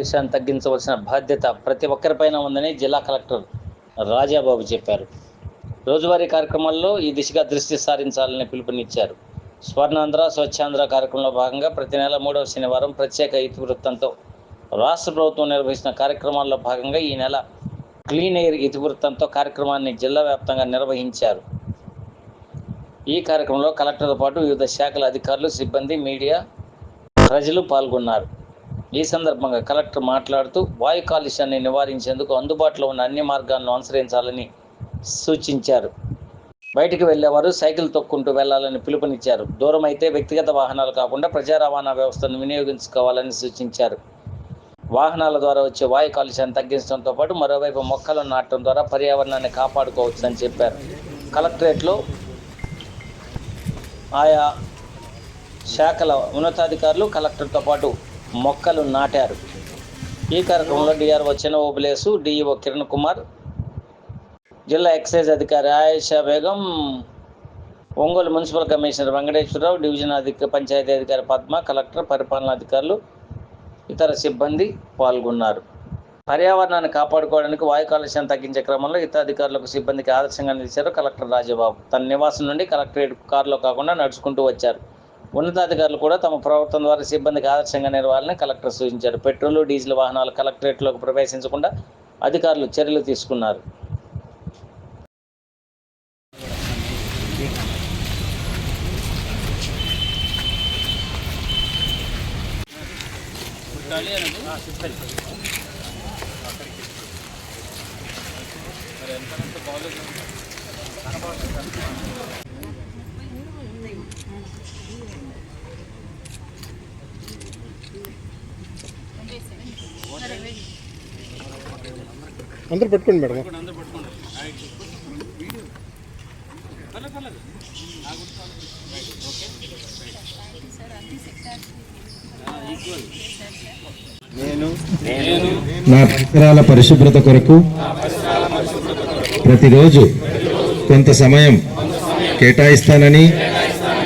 కాలుష్యాన్ని తగ్గించవలసిన బాధ్యత ప్రతి ఒక్కరిపైన ఉందని జిల్లా కలెక్టర్ రాజాబాబు చెప్పారు. రోజువారీ కార్యక్రమాల్లో ఈ దిశగా దృష్టి సారించాలని పిలుపునిచ్చారు. స్వర్ణాంధ్ర స్వచ్ఛాంధ్ర కార్యక్రమంలో భాగంగా ప్రతి నెల మూడవ శనివారం ప్రత్యేక ఇతివృత్తంతో రాష్ట్ర ప్రభుత్వం నిర్వహించిన కార్యక్రమాల్లో భాగంగా ఈ నెల క్లీన్ ఎయిర్ ఇతివృత్తంతో కార్యక్రమాన్ని జిల్లా వ్యాప్తంగా నిర్వహించారు. ఈ కార్యక్రమంలో కలెక్టర్తో పాటు వివిధ శాఖల అధికారులు సిబ్బంది మీడియా ప్రజలు పాల్గొన్నారు. ఈ సందర్భంగా కలెక్టర్ మాట్లాడుతూ వాయు కాలుష్యాన్ని నివారించేందుకు అందుబాటులో ఉన్న అన్ని మార్గాలను అనుసరించాలని సూచించారు. బయటికి వెళ్ళేవారు సైకిల్ తొక్కుంటూ వెళ్ళాలని పిలుపునిచ్చారు. దూరం అయితే వ్యక్తిగత వాహనాలు కాకుండా ప్రజా రవాణా వ్యవస్థను వినియోగించుకోవాలని సూచించారు. వాహనాల ద్వారా వచ్చే వాయు కాలుష్యాన్ని తగ్గించడంతో పాటు మరోవైపు మొక్కలు నాటడం ద్వారా పర్యావరణాన్ని కాపాడుకోవచ్చని చెప్పారు. కలెక్టరేట్లో ఆయా శాఖల ఉన్నతాధికారులు కలెక్టర్తో పాటు మొక్కలు నాటారు. ఈ కార్యక్రమంలో డిఆర్ఓ చిన్న ఓబులేసు డిఈఓ కిరణ్ కుమార్ జిల్లా ఎక్సైజ్ అధికారి Ayesha Begum Ongole municipal commissioner Venkateswararao division అధిక పంచాయతీ అధికారి పద్మ కలెక్టర్ పరిపాలనా అధికారులు ఇతర సిబ్బంది పాల్గొన్నారు. పర్యావరణాన్ని కాపాడుకోవడానికి వాయు కాలుష్యం తగ్గించే క్రమంలో ఇతర అధికారులకు సిబ్బందికి ఆదర్శంగా నిలిచారు కలెక్టర్ రాజబాబు. తన నివాసం నుండి కలెక్టరేట్ కారులో కాకుండా నడుచుకుంటూ వచ్చారు. ఉన్నతాధికారులు కూడా తమ ప్రవర్తన ద్వారా సిబ్బందికి ఆదర్శంగా నిలవాలని కలెక్టర్ సూచించారు. పెట్రోల్ డీజిల్ వాహనాలు కలెక్టరేట్లోకి ప్రవేశించకుండా అధికారులు చర్యలు తీసుకున్నారు. అందరూ పెట్టుకోండి మేడం. నా పరిసరాల పరిశుభ్రత కొరకు ప్రతిరోజు కొంత సమయం కేటాయిస్తానని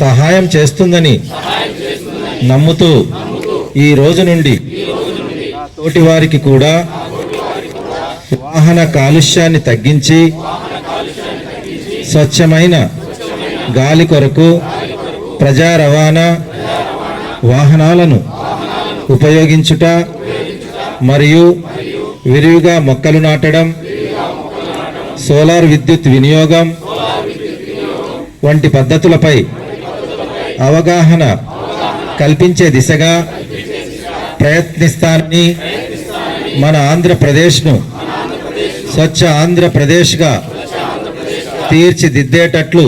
సహాయం చేస్తుందని నమ్ముతూ ఈ రోజు నుండి తోటి వారికి కూడా వాహన కాలుష్యాన్ని తగ్గించి స్వచ్ఛమైన గాలి కొరకు ప్రజా రవాణా వాహనాలను ఉపయోగించుట మరియు విరివిగా మొక్కలు నాటడం సోలార్ విద్యుత్ వినియోగం వంటి పద్ధతులపై అవగాహన కల్పించే దిశగా ప్రయత్నిస్తానని మన ఆంధ్రప్రదేశ్ను స్వచ్ఛ ఆంధ్రప్రదేశ్గా తీర్చిదిద్దేటట్లు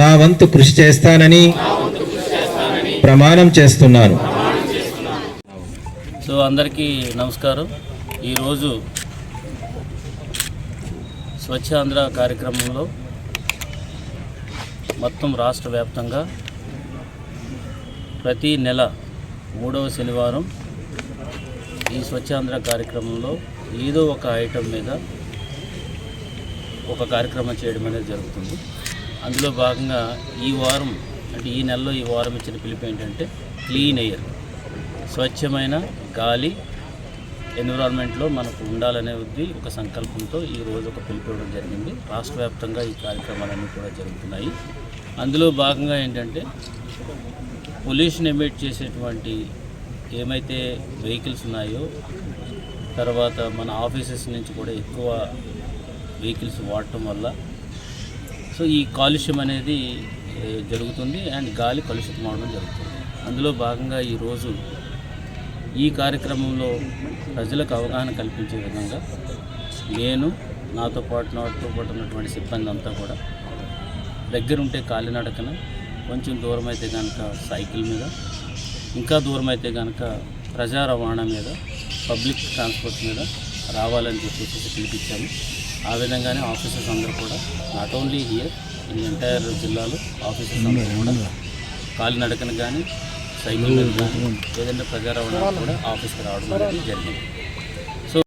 నా వంతు కృషి చేస్తానని ప్రమాణం చేస్తున్నాను. సో అందరికీ నమస్కారం. ఈరోజు స్వచ్ఛ ఆంధ్ర కార్యక్రమంలో మొత్తం రాష్ట్ర వ్యాప్తంగా ప్రతి నెల మూడవ శనివారం ఈ స్వచ్ఛాంధ్ర కార్యక్రమంలో ఏదో ఒక ఐటెం మీద ఒక కార్యక్రమం చేయడం అనేది జరుగుతుంది. అందులో భాగంగా ఈ వారం అంటే ఈ నెలలో ఈ వారం ఇచ్చిన పిలుపు ఏంటంటే క్లీన్ ఎయిర్ స్వచ్ఛమైన గాలి ఎన్విరాన్మెంట్లో మనకు ఉండాలనే ఉంది ఒక సంకల్పంతో ఈ రోజు ఒక పిలుపు ఇవ్వడం జరిగింది. రాష్ట్ర వ్యాప్తంగా ఈ కార్యక్రమాలన్నీ కూడా జరుగుతున్నాయి. అందులో భాగంగా ఏంటంటే పొల్యూషన్ ఎమిట్ చేసేటువంటి ఏమైతే వెహికల్స్ ఉన్నాయో తర్వాత మన ఆఫీసెస్ నుంచి కూడా ఎక్కువ వెహికల్స్ వాడటం వల్ల సో ఈ కాలుష్యం అనేది జరుగుతుంది అండ్ గాలి కలుషితం అవడం జరుగుతుంది. అందులో భాగంగా ఈరోజు ఈ కార్యక్రమంలో ప్రజలకు అవగాహన కల్పించే విధంగా నేను నాతో పాటు నాతో పాటు ఉన్నటువంటి సిబ్బంది అంతా కూడా దగ్గరుంటే కాలినడకన కొంచెం దూరం అయితే కనుక సైకిల్ మీద ఇంకా దూరం అయితే కనుక ప్రజా రవాణా మీద పబ్లిక్ ట్రాన్స్పోర్ట్ మీద రావాలని చెప్పేసి పిలిపించాము. ఆ విధంగానే ఆఫీసర్స్ అందరూ కూడా నాట్ ఓన్లీ హియర్ ఈ ఎంటైర్ జిల్లాలో ఆఫీసర్స్ అందరూ కూడా కాలినడకన కానీ సైకిల్ మీద కానీ ఏదైనా ప్రజా రవాణా కూడా ఆఫీస్కి రావడం అనేది జరిగింది.